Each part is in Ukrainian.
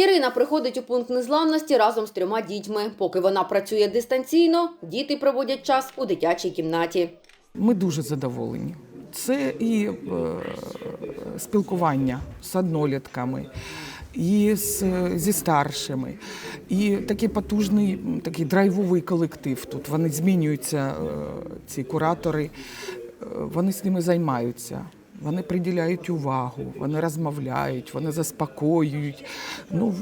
Ірина приходить у пункт незламності разом з трьома дітьми. Поки вона працює дистанційно, діти проводять час у дитячій кімнаті. Ми дуже задоволені. Це і е, спілкування з однолітками, і з, зі старшими, і такий потужний, такий драйвовий колектив тут. Вони змінюються, е, ці куратори, е, вони з ними займаються. Вони приділяють увагу, вони розмовляють, вони заспокоюють. Ну,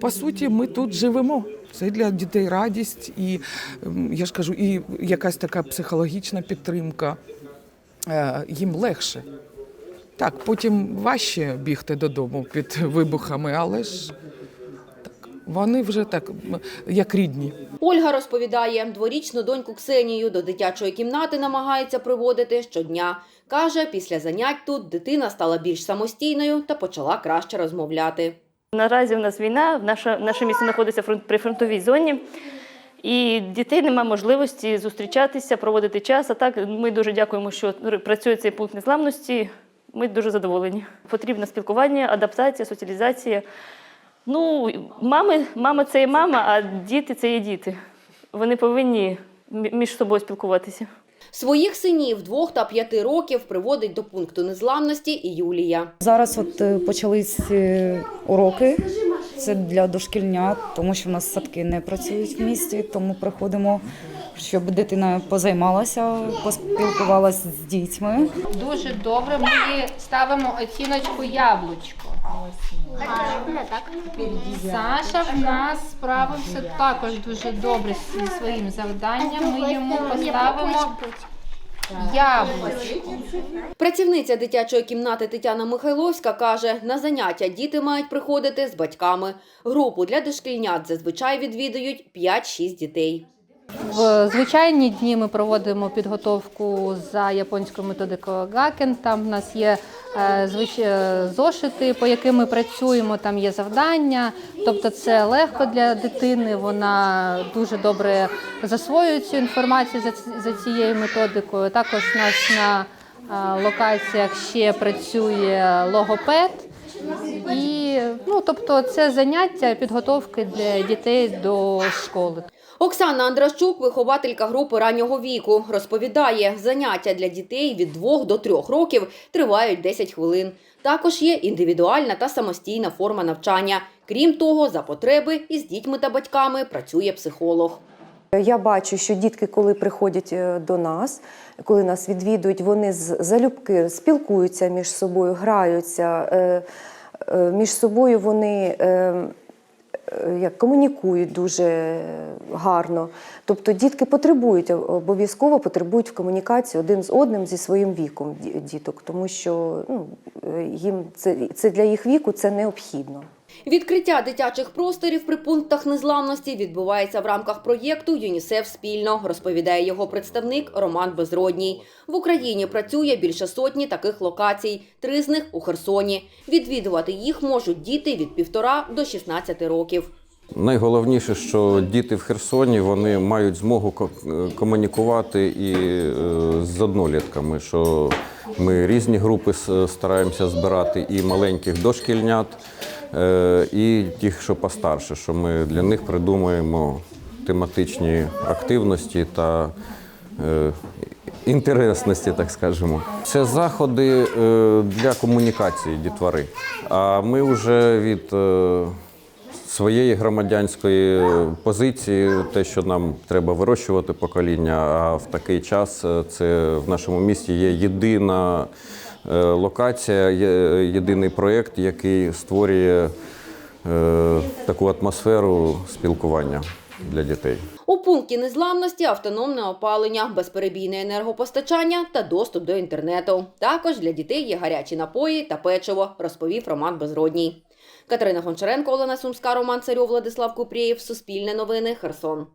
по- суті, ми тут живемо. Це для дітей радість, і ем, я ж кажу, і якась така психологічна підтримка. Е, Їм легше. Так, потім важче бігти додому під вибухами, але ж вони вже так, як рідні. Ольга розповідає, дворічну доньку Ксенію до дитячої кімнати намагається приводити щодня. Каже, після занять тут дитина стала більш самостійною та почала краще розмовляти. Наразі в нас війна, наша, наше місто знаходиться фронт, при фронтовій зоні, і дітей немає можливості зустрічатися, проводити час. А так ми дуже дякуємо, що працює цей пункт незламності. Ми дуже задоволені. Потрібне спілкування, адаптація, соціалізація. Ну, мами, мама це і мама, а діти це і діти. Вони повинні між собою спілкуватися. Своїх синів двох та п'яти років приводить до пункту незламності і Юлія. Зараз от е, почались е, уроки. Це для дошкільнят, тому що в нас садки не працюють в місті, тому приходимо, щоб дитина позаймалася, поспілкувалася з дітьми. Дуже добре. Ми ставимо оціночку яблучко. Саша в нас справився також дуже добре зі своїм завданням. Ми йому поставимо яблучко. Працівниця дитячої кімнати Тетяна Михайловська каже, на заняття діти мають приходити з батьками. Групу для дошкільнят зазвичай відвідують 5-6 дітей. В звичайні дні ми проводимо підготовку за японською методикою Гакен. Там в нас є зошити, по яким ми працюємо. Там є завдання. Тобто це легко для дитини. Вона дуже добре засвоює цю інформацію за, цією методикою. Також у нас на е, локаціях ще працює логопед. І ну, тобто, це заняття підготовки для дітей до школи. Оксана Андращук, вихователька групи раннього віку, розповідає, заняття для дітей від 2 до 3 років тривають 10 хвилин. Також є індивідуальна та самостійна форма навчання. Крім того, за потреби із дітьми та батьками працює психолог. Я бачу, що дітки, коли приходять е, до нас, коли нас відвідують, вони з залюбки спілкуються між собою, граються. е, е, Між собою вони е, е, як комунікують дуже гарно. Тобто дітки потребують обов'язково потребують в комунікації один з одним зі своїм віком ді- діток, тому що ну, е, їм це, це для їх віку це необхідно. Відкриття дитячих просторів при пунктах незламності відбувається в рамках проєкту ЮНІСЕФ спільно, розповідає його представник Роман Безродній. В Україні працює більше сотні таких локацій, три з них у Херсоні. Відвідувати їх можуть діти від півтора до 16 років. Найголовніше, що діти в Херсоні вони мають змогу комунікувати і е, з однолітками. Що ми різні групи стараємося збирати і маленьких дошкільнят, е, і тих, що постарше, що ми для них придумуємо тематичні активності та е, інтересності, так скажемо. Це заходи для комунікації дітвори. А ми вже від своєї громадянської позиції, те, що нам треба вирощувати покоління. А в такий час е, це в нашому місті є єдина е, локація, єдиний проєкт, який створює е, таку атмосферу спілкування для дітей. У пункті незламності автономне опалення, безперебійне енергопостачання та доступ до інтернету. Також для дітей є гарячі напої та печиво, розповів Роман Безродній. Катерина Гончаренко, Олена Сумська, Роман Царьов, Владислав Купрієв. Суспільне новини. Херсон.